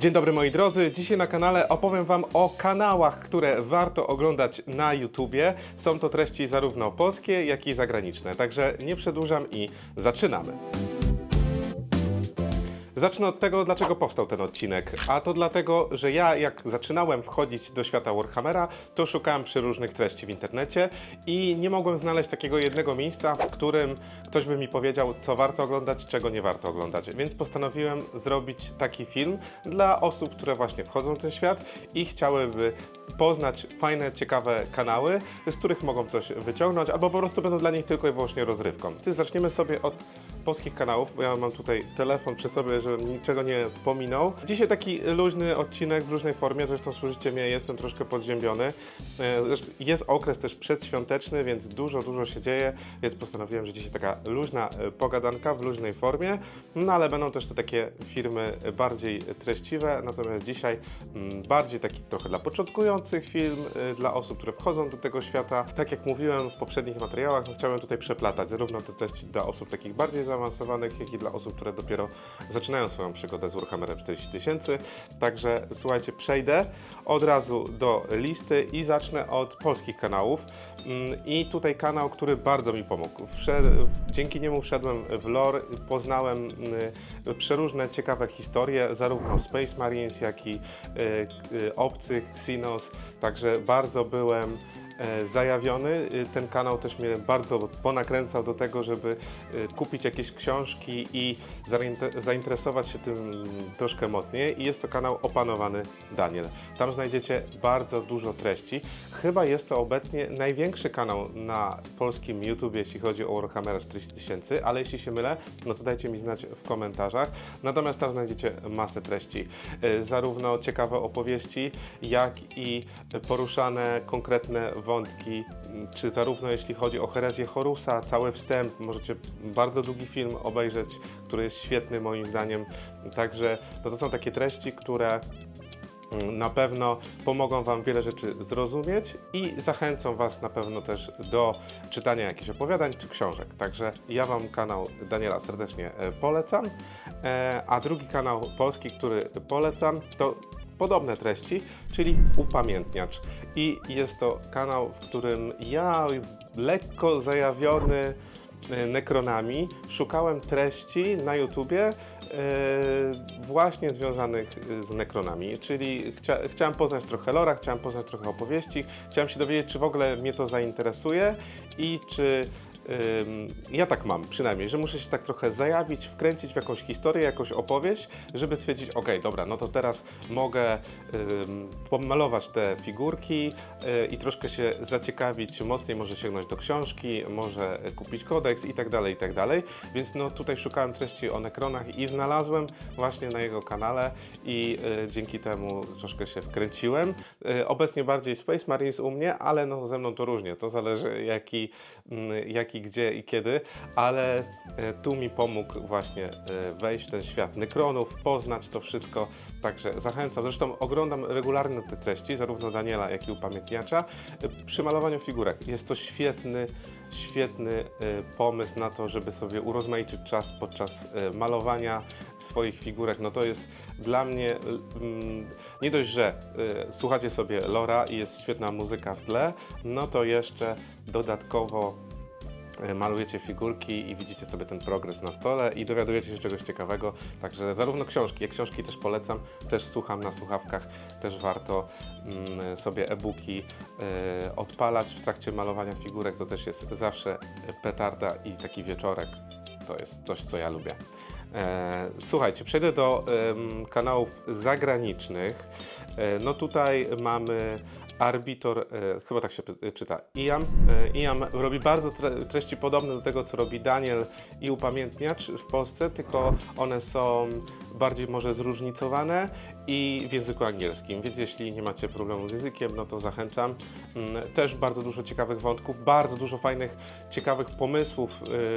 Dzień dobry moi drodzy. Dzisiaj na kanale opowiem Wam o kanałach, które warto oglądać na YouTubie. Są to treści zarówno polskie, jak i zagraniczne. Także nie przedłużam i zaczynamy. Zacznę od tego, dlaczego powstał ten odcinek. A to dlatego, że ja jak zaczynałem wchodzić do świata Warhammera, to szukałem przeróżnych treści w internecie i nie mogłem znaleźć takiego jednego miejsca, w którym ktoś by mi powiedział, co warto oglądać, czego nie warto oglądać. Więc postanowiłem zrobić taki film dla osób, które właśnie wchodzą w ten świat i chciałyby poznać fajne, ciekawe kanały, z których mogą coś wyciągnąć, albo po prostu będą dla nich tylko i wyłącznie rozrywką. Ty zaczniemy sobie od polskich kanałów, bo ja mam tutaj telefon przy sobie, żebym niczego nie pominął. Dzisiaj taki luźny odcinek w różnej formie, zresztą słyszycie mnie, jestem troszkę podziębiony. E, Jest okres też przedświąteczny, więc dużo, dużo się dzieje, więc postanowiłem, że dzisiaj taka luźna e, pogadanka w luźnej formie, no ale będą też to takie firmy bardziej treściwe, natomiast dzisiaj mm, bardziej taki trochę dla początkujących film, y, dla osób, które wchodzą do tego świata. Tak jak mówiłem w poprzednich materiałach, no chciałem tutaj przeplatać zarówno te treści dla osób takich bardziej zaawansowanych, jak i dla osób, które dopiero zaczynają swoją przygodę z Warhammerem 40 tysięcy. Także słuchajcie, przejdę od razu do listy i zacznę od polskich kanałów. Mm, I tutaj kanał, który bardzo mi pomógł. Dzięki niemu wszedłem w lore, poznałem y, przeróżne ciekawe historie, zarówno Space Marines, jak i y, y, obcych, Xenos. Także bardzo byłem e, zajawiony. Y, Ten kanał też mnie bardzo ponakręcał do tego, żeby y, kupić jakieś książki i zainter- zainteresować się tym troszkę mocniej. I jest to kanał Opanowany Daniel. Tam znajdziecie bardzo dużo treści. Chyba jest to obecnie największy kanał na polskim YouTube, jeśli chodzi o Warhammera 40 tysięcy, ale jeśli się mylę, no to dajcie mi znać w komentarzach. Natomiast tam znajdziecie masę treści. Zarówno ciekawe opowieści, jak i poruszane konkretne m, czy zarówno jeśli chodzi o herezję Horusa, cały wstęp, możecie bardzo długi film obejrzeć, który jest świetny moim zdaniem. Także no to są takie treści, które mm, na pewno pomogą Wam wiele rzeczy zrozumieć i zachęcą Was na pewno też do czytania jakichś opowiadań czy książek. Także ja Wam kanał Daniela serdecznie e, polecam. E, A drugi kanał polski, który polecam, to podobne treści, czyli Upamiętniacz. I jest to kanał, w którym ja lekko zajawiony e, nekronami szukałem treści na YouTubie e, właśnie związanych e, z nekronami, czyli chcia, chciałem poznać trochę lora, chciałem poznać trochę opowieści, chciałem się dowiedzieć, czy w ogóle mnie to zainteresuje i czy ja tak mam przynajmniej, że muszę się tak trochę zajawić, wkręcić w jakąś historię, jakąś opowieść, żeby stwierdzić, ok, dobra, no to teraz mogę pomalować te figurki y, i troszkę się zaciekawić mocniej, może sięgnąć do książki, może kupić kodeks i tak dalej, i tak dalej. Więc no tutaj szukałem treści o Nekronach i znalazłem właśnie na jego kanale i y, dzięki temu troszkę się wkręciłem. Y, obecnie bardziej Space Marines u mnie, ale no ze mną to różnie, to zależy jaki, mm, gdzie i kiedy, ale e, tu mi pomógł właśnie e, wejść w ten świat Nekronów, poznać to wszystko, także zachęcam. Zresztą oglądam regularnie te treści, zarówno Daniela, jak i upamiętniacza, e, przy malowaniu figurek. Jest to świetny, świetny pomysł na to, żeby sobie urozmaicić czas podczas malowania swoich figurek. No to jest dla mnie mm, nie dość, że słuchacie sobie Lora i jest świetna muzyka w tle, no to jeszcze dodatkowo malujecie figurki i widzicie sobie ten progres na stole i dowiadujecie się czegoś ciekawego. Także zarówno książki, jak książki też polecam, też słucham na słuchawkach, też warto mm, sobie e-booki e, odpalać w trakcie malowania figurek. To też jest zawsze petarda i taki wieczorek. To jest coś, co ja lubię. E, słuchajcie, przejdę do kanałów zagranicznych. E, no tutaj mamy Arbitor, e, chyba tak się py- czyta, Iam. E, Iam robi bardzo tre- treści podobne do tego, co robi Daniel i Upamiętniacz w Polsce, tylko one są bardziej może zróżnicowane i w języku angielskim, więc jeśli nie macie problemu z językiem, no to zachęcam. Mm, Też bardzo dużo ciekawych wątków, bardzo dużo fajnych, ciekawych pomysłów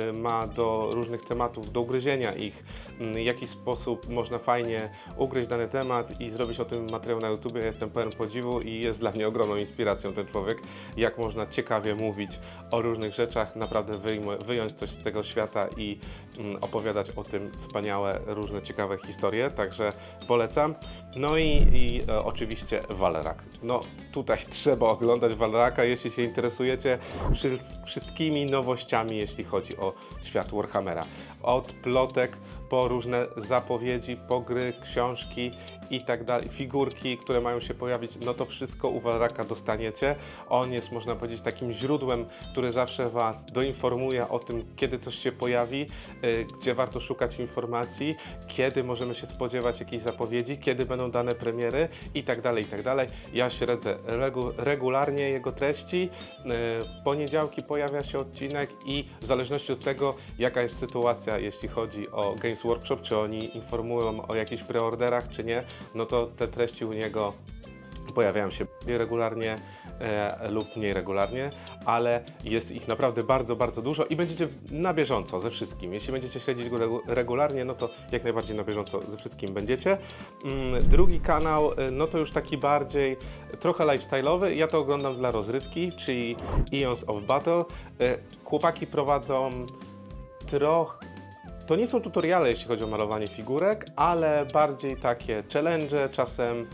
y, ma do różnych tematów, do ugryzienia ich, mm, w jaki sposób można fajnie ugryźć dany temat i zrobić o tym materiał na YouTube. Jestem pełen podziwu i jest dla mnie ogromną inspiracją ten człowiek, jak można ciekawie mówić o różnych rzeczach, naprawdę wyjąć coś z tego świata i mm, opowiadać o tym wspaniałe, różne ciekawe historie, także polecam. No i, i e, oczywiście Walerak. No tutaj trzeba oglądać Waleraka, jeśli się interesujecie wszy- wszystkimi nowościami, jeśli chodzi o świat Warhammera. Od plotek po różne zapowiedzi, po gry, książki i tak dalej, figurki, które mają się pojawić, no to wszystko u Waleraka dostaniecie. On jest, można powiedzieć, takim źródłem, który zawsze Was doinformuje o tym, kiedy coś się pojawi, y, gdzie warto szukać informacji, kiedy możemy się spodziewać jakichś zapowiedzi, kiedy będą dane premiery i tak dalej, i tak dalej. Ja śledzę regu regularnie jego treści. Y, W poniedziałki pojawia się odcinek i w zależności od tego, jaka jest sytuacja, jeśli chodzi o Games Workshop, czy oni informują o jakichś preorderach, czy nie, no to te treści u niego pojawiają się regularnie e, lub mniej regularnie, ale jest ich naprawdę bardzo, bardzo dużo i będziecie na bieżąco ze wszystkim. Jeśli będziecie śledzić go regu- regularnie, no to jak najbardziej na bieżąco ze wszystkim będziecie. Mm, drugi kanał, e, no to już taki bardziej trochę lifestyle'owy. Ja to oglądam dla rozrywki, czyli Eons of Battle. E, chłopaki prowadzą trochę to nie są tutoriale, jeśli chodzi o malowanie figurek, ale bardziej takie challenge, czasem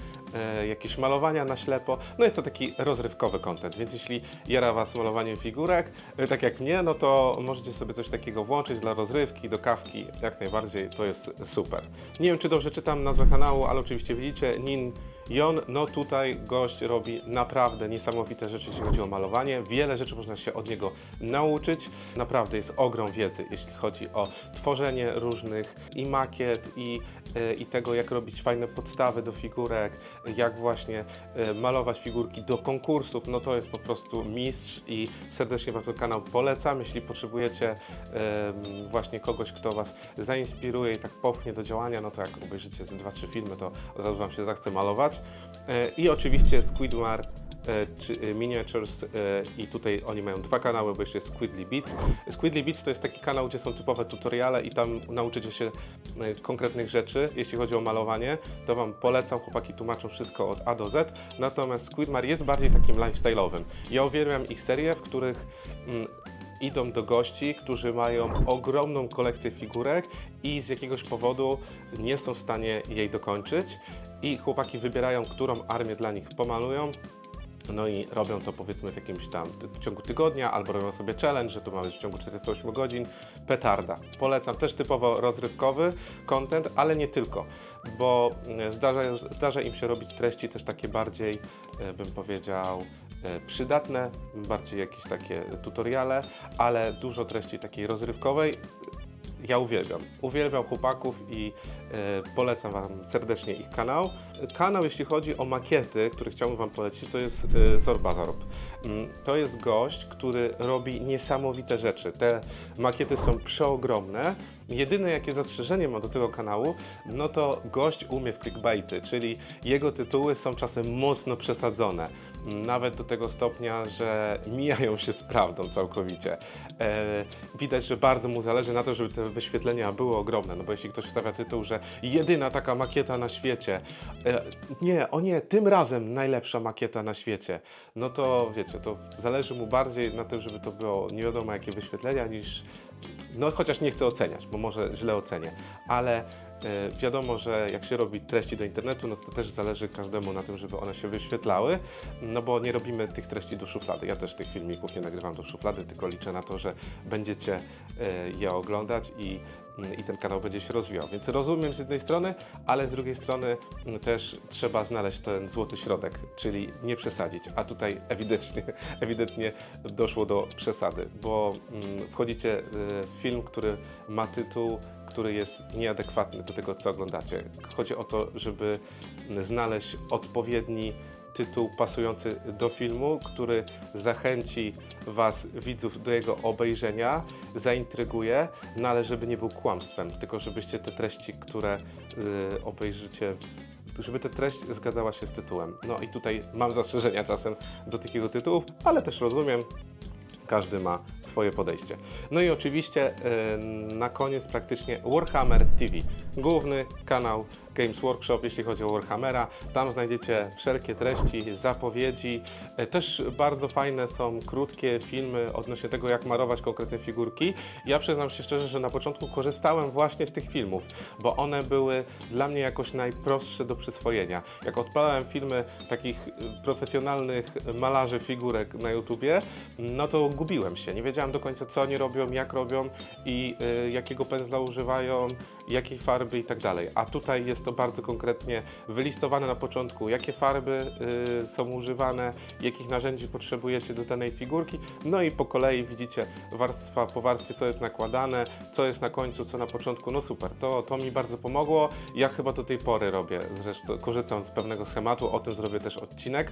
jakieś malowania na ślepo. No jest to taki rozrywkowy content, więc jeśli jara Was malowanie figurek, e, tak jak mnie, no to możecie sobie coś takiego włączyć dla rozrywki, do kawki, jak najbardziej, to jest super. Nie wiem, czy dobrze czytam nazwę kanału, ale oczywiście widzicie, Nin Jon, no tutaj gość robi naprawdę niesamowite rzeczy, jeśli chodzi o malowanie. Wiele rzeczy można się od niego nauczyć. Naprawdę jest ogrom wiedzy, jeśli chodzi o tworzenie różnych i makiet, i, e, i tego, jak robić fajne podstawy do figurek, jak właśnie e, malować figurki do konkursów. No to jest po prostu mistrz i serdecznie Wam ten kanał polecam. Jeśli potrzebujecie właśnie kogoś, kto Was zainspiruje i tak popchnie do działania, no to jak obejrzycie ze dwa, trzy filmy, to od razu Wam się zachce malować. E, I oczywiście Squidward e, czy e, Miniatures i tutaj oni mają dwa kanały, bo jeszcze jest Squidly Beats. Squidly Beats to jest taki kanał, gdzie są typowe tutoriale i tam nauczycie się konkretnych rzeczy, jeśli chodzi o malowanie, to Wam polecam, chłopaki tłumaczą wszystko od A do Z, natomiast Squidmar jest bardziej takim lifestyle'owym. Ja uwielbiam ich serię, w których mm, idą do gości, którzy mają ogromną kolekcję figurek i z jakiegoś powodu nie są w stanie jej dokończyć i chłopaki wybierają, którą armię dla nich pomalują. No i robią to powiedzmy w jakimś tam w ciągu tygodnia, albo robią sobie challenge, że to ma być w ciągu 48 godzin. Petarda. Polecam też typowo rozrywkowy content, ale nie tylko, bo mm, zdarza, zdarza im się robić treści też takie bardziej, e, bym powiedział, e, przydatne, bardziej jakieś takie tutoriale, ale dużo treści takiej rozrywkowej. Ja uwielbiam. Uwielbiam chłopaków i e, polecam Wam serdecznie ich kanał. Kanał, jeśli chodzi o makiety, który chciałbym Wam polecić, to jest e, Zorbazarop. Mm, To jest gość, który robi niesamowite rzeczy. Te makiety są przeogromne. Jedyne jakie zastrzeżenie mam do tego kanału, no to gość umie w clickbaity, czyli jego tytuły są czasem mocno przesadzone. Nawet do tego stopnia, że mijają się z prawdą całkowicie. E, widać, że bardzo mu zależy na to, żeby te wyświetlenia były ogromne, no bo jeśli ktoś wstawia tytuł, że jedyna taka makieta na świecie, e, nie, o nie, tym razem najlepsza makieta na świecie, no to wiecie, to zależy mu bardziej na tym, żeby to było nie wiadomo jakie wyświetlenia, niż no chociaż nie chcę oceniać, bo może źle ocenię, ale wiadomo, że jak się robi treści do internetu, no to też zależy każdemu na tym, żeby one się wyświetlały, no bo nie robimy tych treści do szuflady. Ja też tych filmików nie nagrywam do szuflady, tylko liczę na to, że będziecie e, je oglądać i mm, i ten kanał będzie się rozwijał. Więc rozumiem z jednej strony, ale z drugiej strony mm, też trzeba znaleźć ten złoty środek, czyli nie przesadzić. A tutaj ewidentnie, ewidentnie doszło do przesady, bo mm, wchodzicie y, w film, który ma tytuł, który jest nieadekwatny do tego, co oglądacie. Chodzi o to, żeby znaleźć odpowiedni tytuł pasujący do filmu, który zachęci Was, widzów, do jego obejrzenia, zaintryguje, no ale żeby nie był kłamstwem, tylko żebyście te treści, które y, obejrzycie, żeby ta treść zgadzała się z tytułem. No i tutaj mam zastrzeżenia czasem do takiego tytułów, ale też rozumiem, każdy ma swoje podejście. No i oczywiście y, na koniec praktycznie Warhammer TV, główny kanał Games Workshop, jeśli chodzi o Warhammera. Tam znajdziecie wszelkie treści, zapowiedzi. E, Też bardzo fajne są krótkie filmy odnośnie tego, jak marować konkretne figurki. Ja przyznam się szczerze, że na początku korzystałem właśnie z tych filmów, bo one były dla mnie jakoś najprostsze do przyswojenia. Jak odpalałem filmy takich y, profesjonalnych malarzy figurek na YouTubie, no to gubiłem się. Nie wiedziałem do końca, co oni robią, jak robią i y, jakiego pędzla używają, jakiej farby i tak dalej. A tutaj jest to bardzo konkretnie wylistowane na początku, jakie farby y, są używane, jakich narzędzi potrzebujecie do danej figurki. No i po kolei widzicie warstwa po warstwie, co jest nakładane, co jest na końcu, co na początku. No super, to, to mi bardzo pomogło. Ja chyba do tej pory robię, zresztą korzystam z pewnego schematu, o tym zrobię też odcinek.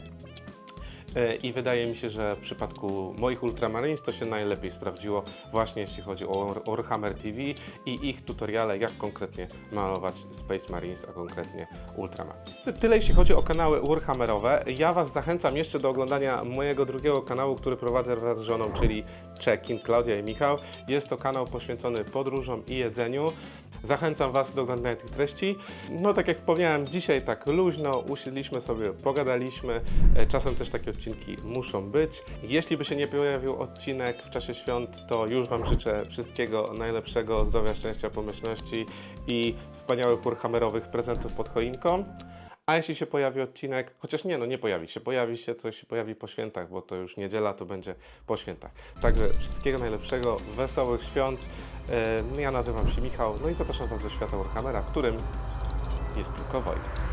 E, I wydaje mi się, że w przypadku moich Ultramarines to się najlepiej sprawdziło właśnie jeśli chodzi o Warhammer TV i ich tutoriale, jak konkretnie malować Space Marines, a konkretnie Ultramarines. Ty- Tyle jeśli chodzi o kanały Warhammerowe. Ja Was zachęcam jeszcze do oglądania mojego drugiego kanału, który prowadzę wraz z żoną, czyli Check-in, Klaudia i Michał. Jest to kanał poświęcony podróżom i jedzeniu. Zachęcam Was do oglądania tych treści. No tak jak wspomniałem, dzisiaj tak luźno, usiedliśmy sobie, pogadaliśmy. E, Czasem też takie odcinki muszą być. Jeśli by się nie pojawił odcinek w czasie świąt, to już Wam życzę wszystkiego najlepszego, zdrowia, szczęścia, pomyślności i wspaniałych warhammerowych prezentów pod choinką. A jeśli się pojawi odcinek, chociaż nie, no nie pojawi się, pojawi się, coś się pojawi po świętach, bo to już niedziela, to będzie po świętach. Także wszystkiego najlepszego, wesołych świąt. Ja nazywam się Michał, no i zapraszam Was do świata Warhammera, którym jest tylko wojna.